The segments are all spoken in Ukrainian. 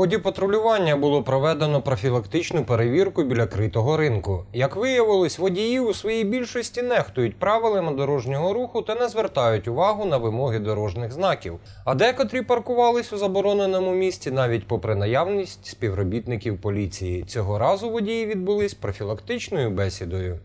Ході патрулювання було проведено профілактичну перевірку біля критого ринку. Як виявилось, водії у своїй більшості нехтують правилами дорожнього руху та не звертають увагу на вимоги дорожніх знаків. А декотрі паркувались у забороненому місці навіть попри наявність співробітників поліції. Цього разу водії відбулись профілактичною бесідою.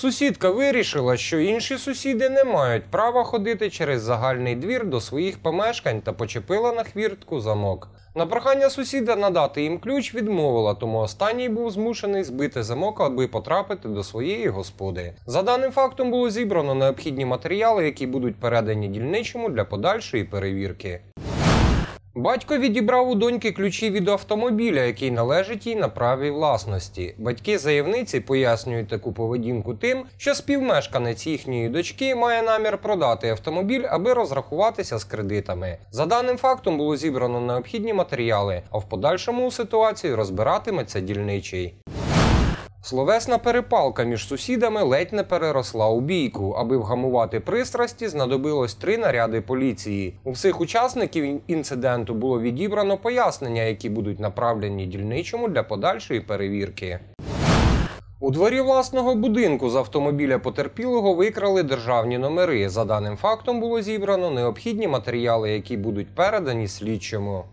Сусідка вирішила, що інші сусіди не мають права ходити через загальний двір до своїх помешкань та почепила на хвіртку замок. На прохання сусіда надати їм ключ відмовила, тому останній був змушений збити замок, аби потрапити до своєї господи. За даним фактом було зібрано необхідні матеріали, які будуть передані дільничому для подальшої перевірки. Батько відібрав у доньки ключі від автомобіля, який належить їй на правій власності. Батьки заявниці пояснюють таку поведінку тим, що співмешканець їхньої дочки має намір продати автомобіль, аби розрахуватися з кредитами. За даним фактом було зібрано необхідні матеріали, а в подальшому ситуацію розбиратиметься дільничий. Словесна перепалка між сусідами ледь не переросла у бійку. Аби вгамувати пристрасті, знадобилось три наряди поліції. У всіх учасників інциденту було відібрано пояснення, які будуть направлені дільничому для подальшої перевірки. У дворі власного будинку з автомобіля потерпілого викрали державні номери. За даним фактом було зібрано необхідні матеріали, які будуть передані слідчому.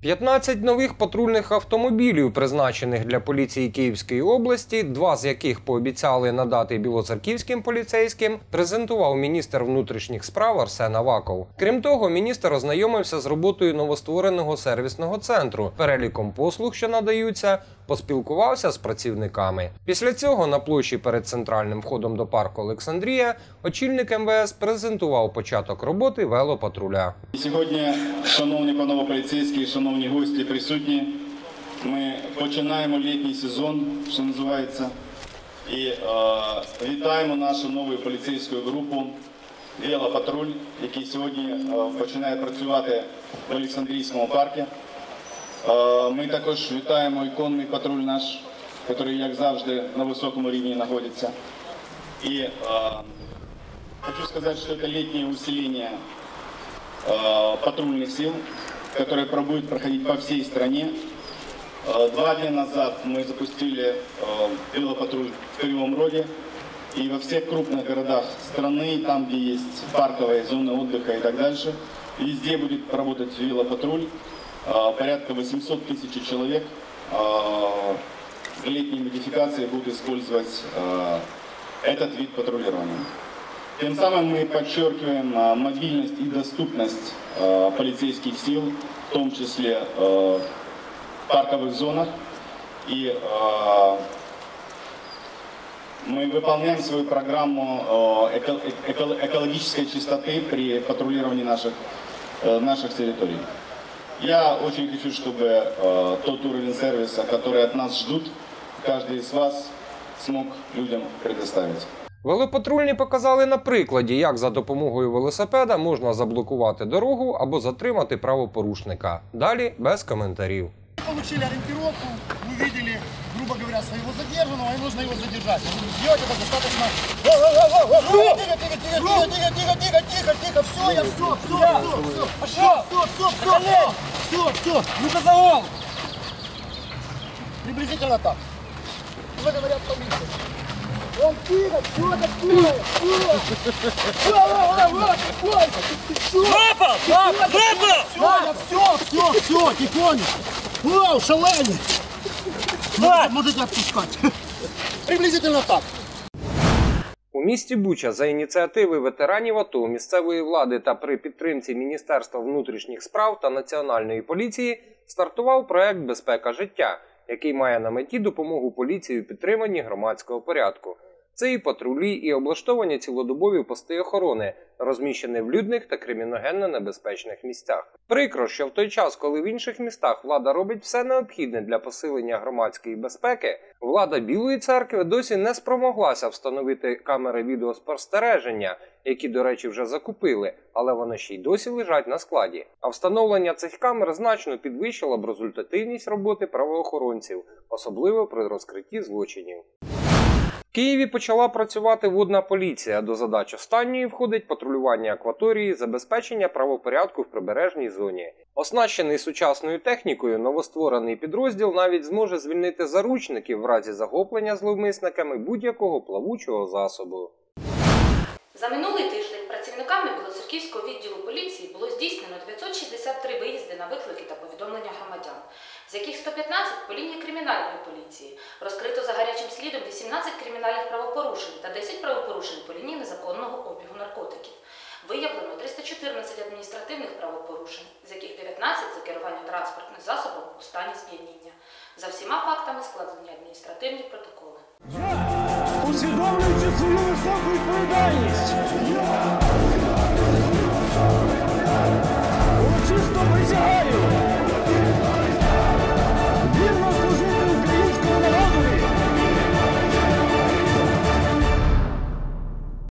15 нових патрульних автомобілів, призначених для поліції Київської області, два з яких пообіцяли надати білоцерківським поліцейським, презентував міністр внутрішніх справ Арсен Аваков. Крім того, міністр ознайомився з роботою новоствореного сервісного центру, переліком послуг, що надаються, поспілкувався з працівниками. Після цього на площі перед центральним входом до парку Олександрія очільник МВС презентував початок роботи велопатруля. Сьогодні, шановні панове поліцейські, шановні гості, присутні, ми починаємо літній сезон, що називається, і е, вітаємо нашу нову поліцейську групу «Велопатруль», який сьогодні е, починає працювати в Олександрійському парку. Е, ми також вітаємо іконний патруль наш, який, як завжди, на високому рівні знаходиться. І е, хочу сказати, що це літнє усилення э, патрульных сил, которые пробуют проходить по всей стране. Э, Два дня назад мы запустили э, велопатруль в Кривом Роге. И во всех крупных городах страны, там, где есть парковые зоны отдыха и так дальше, везде будет работать велопатруль. Э, Порядка 800 тысяч человек в летней модификации будут использовать этот вид патрулирования. Тем самым мы подчеркиваем а, мобильность и доступность а, полицейских сил, в том числе а, в парковых зонах. И мы выполняем свою программу эко- экологической чистоты при патрулировании наших, э, наших территорий. Я очень хочу, чтобы э, тот уровень сервиса, который от нас ждут, каждый из вас смог людям предоставить. Велопатрульні показали на прикладі, як за допомогою велосипеда можна заблокувати дорогу або затримати правопорушника. Далі без коментарів. получили ориентировку, вы видели, грубо говоря, своего задержанного, и нужно его задержать. Сделать это достаточно... Тихо, тихо, тихо, тихо, тихо, тихо, тихо, тихо, тихо, все, я все, все, все, все, все, все, все, все, все, все, ну-ка за угол. Приблизительно так. Вы говорят полиция. Он тихо, что такое? Папа! Папа! Папа! Все, все, все, тихонечко. Вау, шалені! Можете, можете отпускать. Приблизительно так. У місті Буча за ініціативи ветеранів АТО, місцевої влади та при підтримці Міністерства внутрішніх справ та Національної поліції стартував проект Безпека життя, який має на меті допомогу поліції у підтриманні громадського порядку. Це і патрулі, і облаштовані цілодобові пости охорони, розміщений в людних та криміногенно небезпечних місцях. Прикро, що в той час, коли в інших містах влада робить все необхідне для посилення громадської безпеки, влада Білої церкви досі не спромоглася встановити камери відеоспостереження, які, до речі, вже закупили, але вони ще й досі лежать на складі. А встановлення цих камер значно підвищило б результативність роботи правоохоронців, особливо при розкритті злочинів. Києві почала працювати водна поліція. До задач останньої входить патрулювання акваторії, забезпечення правопорядку в прибережній зоні. Оснащений сучасною технікою, новостворений підрозділ навіть зможе звільнити заручників в разі захоплення зловмисниками будь-якого плавучого засобу. За минулий тиждень працівниками Білоцерківського відділу поліції було здійснено 963 виїзди на виклики та повідомлення громадян, з яких 115 по лінії кримінальної поліції. Слідом 18 кримінальних правопорушень та 10 правопорушень по лінії незаконного обігу наркотиків. Виявлено 314 адміністративних правопорушень, з яких 19 за керування транспортним засобом у стані сп'яніння. За всіма фактами складені адміністративні протоколи. Усвідомлюючи свою високу відповідальність,